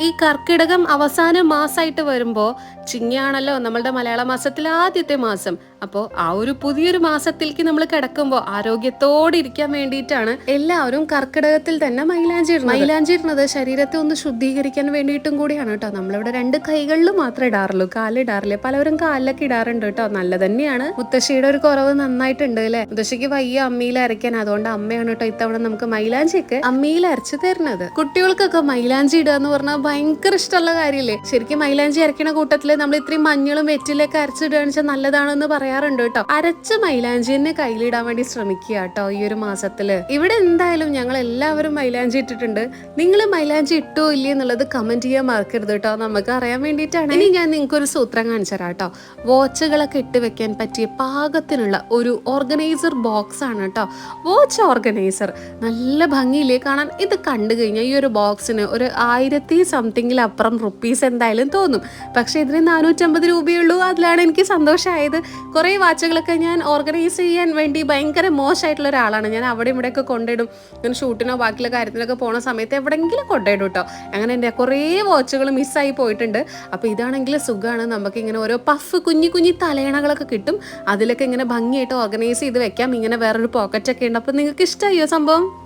ഈ കർക്കിടകം അവസാന മാസമായിട്ട് വരുമ്പോൾ ചിങ്ങയാണല്ലോ നമ്മളുടെ മലയാള മാസത്തിൽ ആദ്യത്തെ മാസം. അപ്പോൾ ആ ഒരു പുതിയൊരു മാസത്തിലേക്ക് നമ്മൾ കിടക്കുമ്പോൾ ആരോഗ്യത്തോടെ ഇരിക്കാൻ വേണ്ടിയിട്ടാണ് എല്ലാവരും കർക്കിടകത്തിൽ തന്നെ മൈലാഞ്ചി ഇടുന്നത്. മൈലാഞ്ചി ഇടുന്നത് ശരീരത്തെ ഒന്ന് ശുദ്ധീകരിക്കാൻ വേണ്ടിയിട്ടും കൂടിയാണ് കേട്ടോ. നമ്മളിവിടെ രണ്ട് കൈകളിൽ മാത്രമേ ഇടാറുള്ളൂ. കാലിടാറില്ല പലവരും കാലിലൊക്കെ ഇടാറുണ്ട് കേട്ടോ. നല്ല തന്നെയാണ്. മുത്തശ്ശിയുടെ ഒരു കുറവ് നന്നായിട്ടുണ്ട് അല്ലേ? മുത്തശ്ശിക്ക് വയ്യ അമ്മിയിൽ അരയ്ക്കാൻ. അതുകൊണ്ട് അമ്മയാണ് കേട്ടോ ഇത്തവണ നമുക്ക് മൈലാഞ്ചിയൊക്കെ അമ്മിയിൽ അരച്ചു തരുന്നത്. കുട്ടികൾക്കൊക്കെ മൈലാഞ്ചി ഇടുക എന്ന് പറഞ്ഞാൽ ഭയങ്കര ഇഷ്ടമുള്ള കാര്യമില്ലേ? ശരിക്കും മൈലാഞ്ചി അരയ്ക്കണ കൂട്ടത്തിൽ നമ്മൾ ഇത്രയും മഞ്ഞളും വെറ്റിലൊക്കെ അരച്ചിടുകയാണെന്ന് വെച്ചാൽ നല്ലതാണെന്ന് പറയാറുണ്ട് കേട്ടോ. അരച്ച മൈലാഞ്ചി തന്നെ കയ്യിലിടാൻ വേണ്ടി ശ്രമിക്കുക കേട്ടോ ഈ ഒരു മാസത്തിൽ. ഇവിടെ എന്തായാലും ഞങ്ങൾ എല്ലാവരും മൈലാഞ്ചി ഇട്ടിട്ടുണ്ട്. നിങ്ങൾ മൈലാഞ്ചി ഇട്ടോ ഇല്ലേ എന്നുള്ളത് കമന്റ് ചെയ്യാൻ മറക്കരുത് കേട്ടോ. നമുക്ക് അറിയാൻ വേണ്ടിയിട്ടാണ്. ഇനി ഞാൻ നിങ്ങൾക്ക് ഒരു സൂത്രം കാണിച്ചു തരാം കേട്ടോ. വാച്ചുകളൊക്കെ ഇട്ട് വെക്കാൻ പറ്റിയ പാകത്തിനുള്ള ഒരു ഓർഗനൈസർ ബോക്സ് ആണ് കേട്ടോ. Watch organiser. നല്ല ഭംഗിയില്ലേ കാണാൻ? ഇത് കണ്ടു കഴിഞ്ഞാൽ ഈ ഒരു ബോക്സിന് ഒരു ആയിരത്തി സംതിങ്ങിലപ്പുറം റുപ്പീസ് എന്തായാലും തോന്നും. പക്ഷേ ഇതിന് നാനൂറ്റമ്പത് രൂപയുള്ളൂ. അതിലാണ് എനിക്ക് സന്തോഷമായത്. കുറേ വാച്ചുകളൊക്കെ ഞാൻ ഓർഗനൈസ് ചെയ്യാൻ വേണ്ടി ഭയങ്കര മോശമായിട്ടുള്ള ഒരാളാണ്. ഞാൻ അവിടെ ഇവിടെയൊക്കെ കൊണ്ടിടും. ഇങ്ങനെ ഷൂട്ടിനോ ബാക്കിയുള്ള കാര്യത്തിനൊക്കെ പോണ സമയത്ത് എവിടെയെങ്കിലും കൊണ്ടിടും കേട്ടോ അങ്ങനെ എന്റെ കുറേ വാച്ചുകൾ മിസ്സായി പോയിട്ടുണ്ട്. അപ്പോൾ ഇതാണെങ്കിൽ സുഖമാണ്. നമുക്ക് ഇങ്ങനെ ഓരോ പഫ് കുഞ്ഞി കുഞ്ഞി തലയണകളൊക്കെ കിട്ടും. അതിലൊക്കെ ഇങ്ങനെ ഭംഗിയായിട്ട് ഓർഗനൈസ് ചെയ്ത് വെക്കാം. ഇങ്ങനെ വേറൊരു പോക്കറ്റൊക്കെ ഉണ്ട്. അപ്പോൾ നിങ്ങൾക്ക് ഇഷ്ടമായോ സംഭവം?